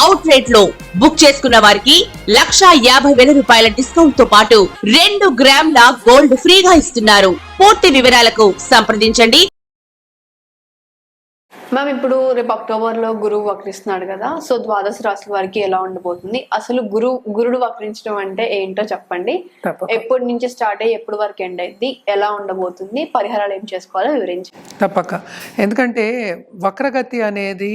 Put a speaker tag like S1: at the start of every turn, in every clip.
S1: Out రేట్లో book చేసుకున్న వారికి లక్షా యాభై వేల రూపాయల డిస్కౌంట్తో పాటు రెండు గ్రాముల గోల్డ్ ఫ్రీగా ఇస్తున్నారు. పూర్తి వివరాలకు సంప్రదించండి.
S2: మ్యామ్ ఇప్పుడు రేపు అక్టోబర్లో గురువు వక్రిస్తున్నాడు కదా సో ద్వాదశ రాశుల వారికి ఎలా ఉండబోతుంది? అసలు గురు గురుడు వక్రించడం అంటే ఏంటో చెప్పండి. ఎప్పటి నుంచి స్టార్ట్ అయ్యి ఎప్పటి వరకు ఎండ్ అయింది ఎలా ఉండబోతుంది పరిహారాలు ఏం చేసుకోవాలో వివరించండి.
S3: తప్పక. ఎందుకంటే వక్రగతి అనేది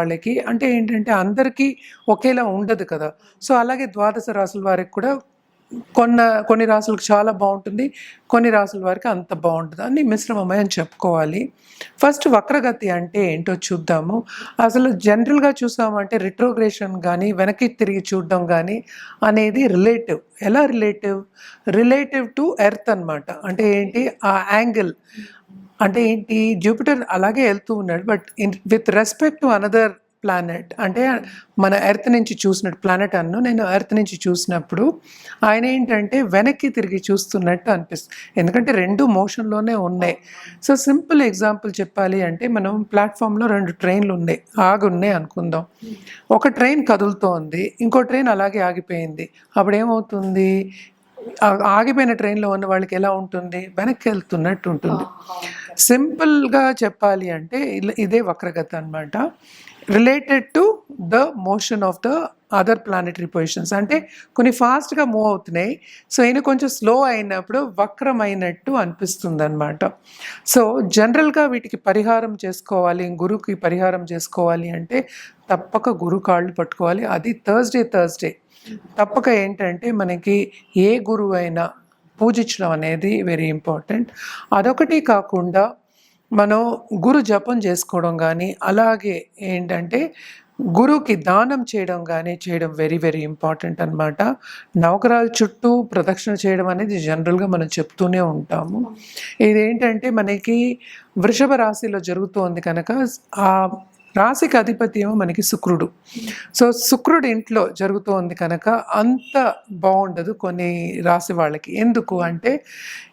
S3: వాళ్ళకి అంటే ఏంటంటే అందరికీ ఒకేలా ఉండదు కదా. సో అలాగే ద్వాదశ రాసుల వారికి కూడా కొన్న కొన్ని రాసులకు చాలా బాగుంటుంది కొన్ని రాసుల వారికి అంత బాగుంటుంది అన్ని మిశ్రమమే అని చెప్పుకోవాలి. ఫస్ట్ వక్రగతి అంటే ఏంటో చూద్దాము. అసలు జనరల్గా చూసామంటే రిట్రోగ్రేషన్ కానీ వెనక్కి తిరిగి చూడడం కానీ అనేది రిలేటివ్. ఎలా రిలేటివ్? రిలేటివ్ టు ఎర్త్ అన్నమాట. అంటే ఏంటి? ఆ యాంగిల్. అంటే ఏంటి? జూపిటర్ అలాగే వెళ్తూ ఉన్నాడు. But in with respect to another planet అంటే మన ఎర్త్ నుంచి చూసినట్టు ప్లానెట్ అన్ను నేను ఎర్త్ నుంచి చూసినప్పుడు ఆయన ఏంటంటే వెనక్కి తిరిగి చూస్తున్నట్టు అనిపిస్తుంది. ఎందుకంటే రెండు మోషన్లోనే ఉన్నాయి. సో సింపుల్ ఎగ్జాంపుల్ చెప్పాలి అంటే మనం ప్లాట్ఫామ్లో రెండు ట్రైన్లు ఉన్నాయి. ఆగి ఉన్నాయి అనుకుందాం. ఒక ట్రైన్ కదులుతోంది. ఇంకో ట్రైన్ అలాగే ఆగిపోయింది. అప్పుడు ఏమవుతుంది ఆగిపోయిన ట్రైన్లో ఉన్న వాళ్ళకి ఎలా ఉంటుంది? వెనక్కి వెళ్తున్నట్టు ఉంటుంది. సింపుల్గా చెప్పాలి అంటే ఇదే వక్రగత అనమాట related to the motion of the other planetary positions అంటే కొన్ని ఫాస్ట్గా మూవ్ అవుతున్నాయి. సో ఈయన కొంచెం స్లో అయినప్పుడు వక్రమైనట్టు అనిపిస్తుంది అనమాట సో జనరల్గా వీటికి పరిహారం చేసుకోవాలి గురువుకి పరిహారం చేసుకోవాలి అంటే తప్పక గురు కాళ్ళు పట్టుకోవాలి. అది థర్స్డే థర్స్డే తప్పక ఏంటంటే మనకి ఏ గురువు అయినా పూజించడం అనేది వెరీ ఇంపార్టెంట్ అదొకటి కాకుండా మనం గురు జపం చేసుకోవడం కానీ అలాగే ఏంటంటే గురువుకి దానం చేయడం కానీ చేయడం వెరీ వెరీ ఇంపార్టెంట్ అన్నమాట. నవగ్రహాల చుట్టూ ప్రదక్షిణ చేయడం అనేది జనరల్గా మనం చెప్తూనే ఉంటాము. ఇదేంటంటే మనకి వృషభ రాశిలో జరుగుతోంది కనుక ఆ రాశికి అధిపతి ఏమో మనకి శుక్రుడు. సో శుక్రుడు ఇంట్లో జరుగుతోంది కనుక అంత బాగుండదు కొన్ని రాశి వాళ్ళకి. ఎందుకు అంటే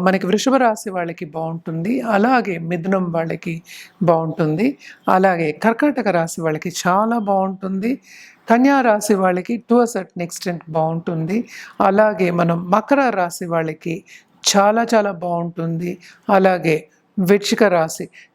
S3: మనకి వృషభ రాశి వాళ్ళకి బాగుంటుంది. అలాగే మిథునం వాళ్ళకి బాగుంటుంది. అలాగే కర్కాటక రాశి వాళ్ళకి చాలా బాగుంటుంది. కన్యా రాశి వాళ్ళకి టు అ సర్టన్ ఎక్స్టెంట్ బాగుంటుంది. అలాగే మనం మకర రాశి వాళ్ళకి చాలా చాలా బాగుంటుంది. అలాగే వృచ్చిక రాశి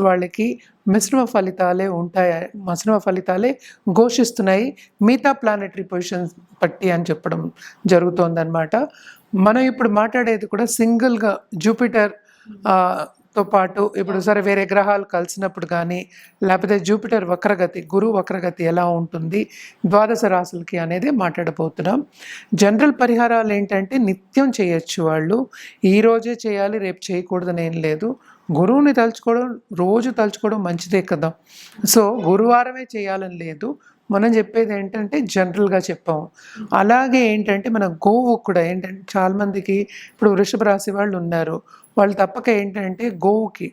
S3: రాసుల వాళ్ళకి మిశ్రమ ఫలితాలే ఉంటాయి మిశ్రమ ఫలితాలే ఘోషిస్తున్నాయి. మిగతా ప్లానెటరీ పొజిషన్స్ బట్టి అని చెప్పడం జరుగుతోందన్నమాట. మనం ఇప్పుడు మాట్లాడేది కూడా సింగిల్గా జూపిటర్తో పాటు ఇప్పుడు సరే వేరే గ్రహాలు కలిసినప్పుడు కానీ లేకపోతే జూపిటర్ వక్రగతి గురువు వక్రగతి ఎలా ఉంటుంది ద్వాదశ రాశులకి అనేది మాట్లాడబోతున్నాం. జనరల్ పరిహారాలు ఏంటంటే నిత్యం చేయొచ్చు వాళ్ళు. ఈ రోజే చేయాలి రేపు చేయకూడదని ఏం లేదు. గురువుని తలుచుకోవడం రోజు తలుచుకోవడం మంచిదే కదా. సో గురువారమే చేయాలని లేదు. మనం చెప్పేది ఏంటంటే జనరల్గా చెప్పాము. అలాగే ఏంటంటే మన గోవు కూడా ఏంటంటే చాలామందికి ఇప్పుడు వృషభ రాశి వాళ్ళు ఉన్నారు. వాళ్ళు తప్పక ఏంటంటే గోవుకి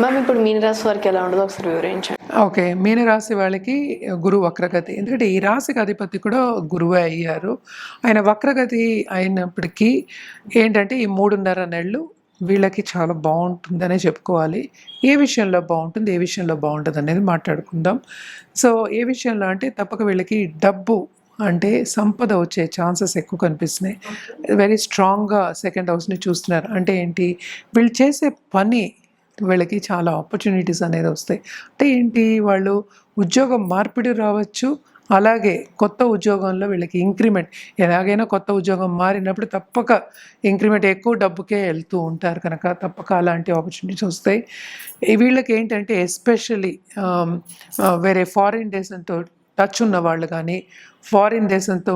S2: మ్యామ్ ఇప్పుడు మీనరాశి వారికి ఎలా ఉండదో ఒకసారి వివరించండి.
S3: ఓకే మీనరాశి వాళ్ళకి గురువు వక్రగతి. ఎందుకంటే ఈ రాశికి అధిపతి కూడా గురువే అయ్యారు. ఆయన వక్రగతి అయినప్పటికీ ఏంటంటే ఈ మూడున్నర నెలలు వీళ్ళకి చాలా బాగుంటుందనే చెప్పుకోవాలి. ఏ విషయంలో బాగుంటుంది ఏ విషయంలో బాగుంటుంది అనేది మాట్లాడుకుందాం. సో ఏ విషయంలో అంటే తప్పక వీళ్ళకి డబ్బు అంటే సంపద వచ్చే ఛాన్సెస్ ఎక్కువ కనిపిస్తున్నాయి. వెరీ స్ట్రాంగ్గా సెకండ్ హౌస్ని చూస్తున్నారు. అంటే ఏంటి? వీళ్ళు చేసే పని వీళ్ళకి చాలా ఆపర్చునిటీస్ అనేది వస్తాయి. అంటే ఏంటి? వాళ్ళు ఉద్యోగం మార్పిడి రావచ్చు. అలాగే కొత్త ఉద్యోగంలో వీళ్ళకి ఇంక్రిమెంట్ ఎలాగైనా కొత్త ఉద్యోగం మారినప్పుడు తప్పక ఇంక్రిమెంట్ ఎక్కువ డబ్బుకే వెళ్తూ ఉంటారు కనుక తప్పక అలాంటి ఆపర్చునిటీస్ వస్తాయి. వీళ్ళకి ఏంటంటే ఎస్పెషలీ um, uh, వేరే ఫారిన్ దేశంతో టచ్ ఉన్న వాళ్ళు కానీ ఫారిన్ దేశంతో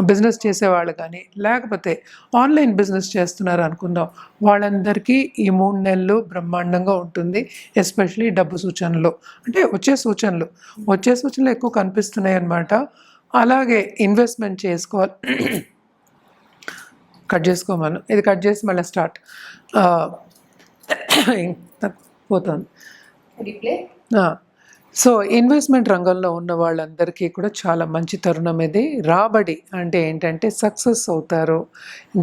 S3: బిజినెస్ చేసేవాళ్ళు కానీ లేకపోతే ఆన్లైన్ బిజినెస్ చేస్తున్నారు అనుకుందాం వాళ్ళందరికీ ఈ మూడు నెలలు బ్రహ్మాండంగా ఉంటుంది ఎస్పెషలీ డబ్బు సూచనలు. అంటే వచ్చే సూచనలు. వచ్చే సూచనలు ఎక్కువ కనిపిస్తున్నాయి అన్నమాట. అలాగే ఇన్వెస్ట్మెంట్ చేసుకోవాలి. కట్ చేసుకోమను. ఇది కట్ చేసి మళ్ళీ స్టార్ట్. పోతుంది. సో ఇన్వెస్ట్మెంట్ రంగంలో ఉన్న వాళ్ళందరికీ కూడా చాలా మంచి తరుణం ఇది. రాబడి అంటే ఏంటంటే సక్సెస్ అవుతారు.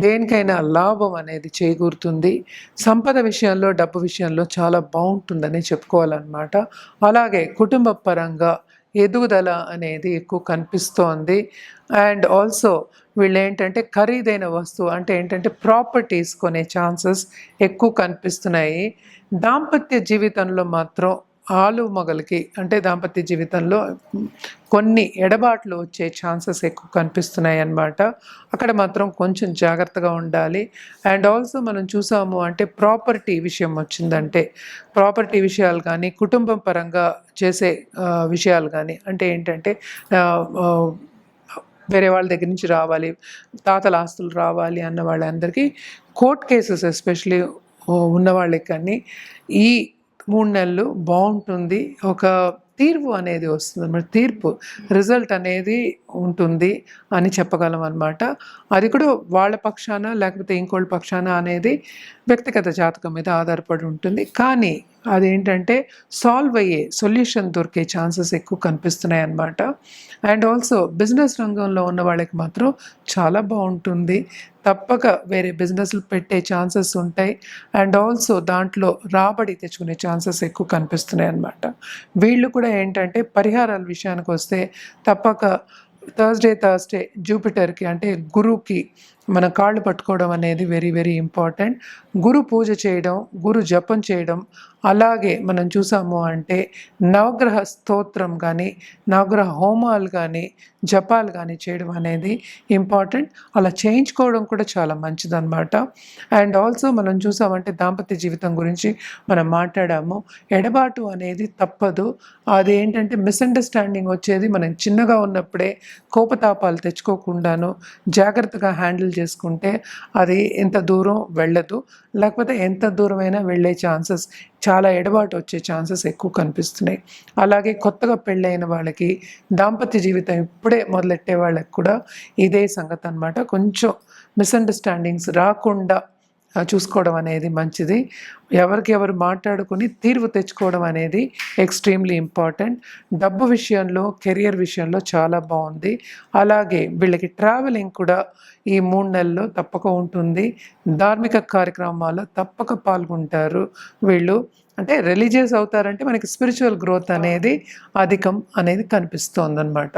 S3: దేనికైనా లాభం అనేది చేకూరుతుంది. సంపద విషయంలో డబ్బు విషయంలో చాలా బాగుంటుందని చెప్పుకోవాలన్నమాట. అలాగే కుటుంబ పరంగా ఎదుగుదల అనేది ఎక్కువ కనిపిస్తోంది. అండ్ ఆల్సో వీళ్ళు ఏంటంటే ఖరీదైన వస్తువు అంటే ఏంటంటే ప్రాపర్టీస్ కొనే ఛాన్సెస్ ఎక్కువ కనిపిస్తున్నాయి. దాంపత్య జీవితంలో మాత్రం ఆలు మొగలకి అంటే దాంపత్య జీవితంలో కొన్ని ఎడబాట్లు వచ్చే ఛాన్సెస్ ఎక్కువ కనిపిస్తున్నాయి అన్నమాట అక్కడ మాత్రం కొంచెం జాగ్రత్తగా ఉండాలి. అండ్ ఆల్సో మనం చూసాము అంటే ప్రాపర్టీ విషయం వచ్చిందంటే ప్రాపర్టీ విషయాలు కానీ కుటుంబం పరంగా చేసే విషయాలు కానీ అంటే ఏంటంటే వేరే వాళ్ళ దగ్గర నుంచి రావాలి తాతల ఆస్తులు రావాలి అన్న వాళ్ళందరికీ కోర్ట్ కేసెస్ ఎస్పెషలీ ఉన్న వాళ్ళకి కానీ ఈ మూడు నెలలు బాగుంటుంది. ఒక తీర్పు అనేది వస్తుంది. అన్నమాట తీర్పు రిజల్ట్ అనేది ఉంటుంది అని చెప్పగలం అనమాట అది కూడా వాళ్ళ పక్షాన లేకపోతే ఇంకోళ్ళ పక్షాన అనేది వ్యక్తిగత జాతకం మీద ఆధారపడి ఉంటుంది. కానీ అదేంటంటే సాల్వ్ అయ్యే సొల్యూషన్ దొరికే ఛాన్సెస్ ఎక్కువ కనిపిస్తున్నాయి అన్నమాట అండ్ ఆల్సో బిజినెస్ రంగంలో ఉన్న వాళ్ళకి మాత్రం చాలా బాగుంటుంది. తప్పక వేరే బిజినెస్లు పెట్టే ఛాన్సెస్ ఉంటాయి. అండ్ ఆల్సో దాంట్లో రాబడి తెచ్చుకునే ఛాన్సెస్ ఎక్కువ కనిపిస్తున్నాయి అన్నమాట వీళ్ళు కూడా ఏంటంటే పరిహారాల విషయానికి వస్తే తప్పక థర్స్డే థర్స్డే జూపిటర్కి అంటే గురువుకి మన కాళ్ళు పట్టుకోవడం అనేది వెరీ వెరీ ఇంపార్టెంట్ గురు పూజ చేయడం గురు జపం చేయడం అలాగే మనం చూసాము అంటే నవగ్రహ స్తోత్రం కానీ నవగ్రహ హోమాలు కానీ జపాలు కానీ చేయడం అనేది ఇంపార్టెంట్ అలా చేయించుకోవడం కూడా చాలా మంచిదన్నమాట. అండ్ ఆల్సో మనం చూసామంటే దాంపత్య జీవితం గురించి మనం మాట్లాడాము. ఎడబాటు అనేది తప్పదు. అది ఏంటంటే మిస్అండర్స్టాండింగ్ వచ్చేది. మనం చిన్నగా ఉన్నప్పుడే కోపతాపాలు తెచ్చుకోకుండాను జాగ్రత్తగా హ్యాండిల్ చేసుకుంటే అది ఎంత దూరం వెళ్ళదు. లేకపోతే ఎంత దూరమైనా వెళ్ళే ఛాన్సెస్ చాలా ఎడబాటు వచ్చే ఛాన్సెస్ ఎక్కువ కనిపిస్తున్నాయి. అలాగే కొత్తగా పెళ్ళైన వాళ్ళకి దాంపత్య జీవితం ఇప్పుడే మొదలెట్టే వాళ్ళకి కూడా ఇదే సంగతి అనమాట కొంచెం మిస్అండర్స్టాండింగ్స్ రాకుండా చూసుకోవడం అనేది మంచిది. ఎవరికి ఎవరు మాట్లాడుకుని తీర్పు తెచ్చుకోవడం అనేది ఎక్స్ట్రీమ్లీ ఇంపార్టెంట్. డబ్బు విషయంలో కెరియర్ విషయంలో చాలా బాగుంది. అలాగే వీళ్ళకి ట్రావెలింగ్ కూడా ఈ మూడు నెలల్లో తప్పక ఉంటుంది. ధార్మిక కార్యక్రమాల్లో తప్పక పాల్గొంటారు వీళ్ళు. అంటే రిలీజియస్ అవుతారంటే మనకి స్పిరిచువల్ గ్రోత్ అనేది అధికం అనేది కనిపిస్తోందనమాట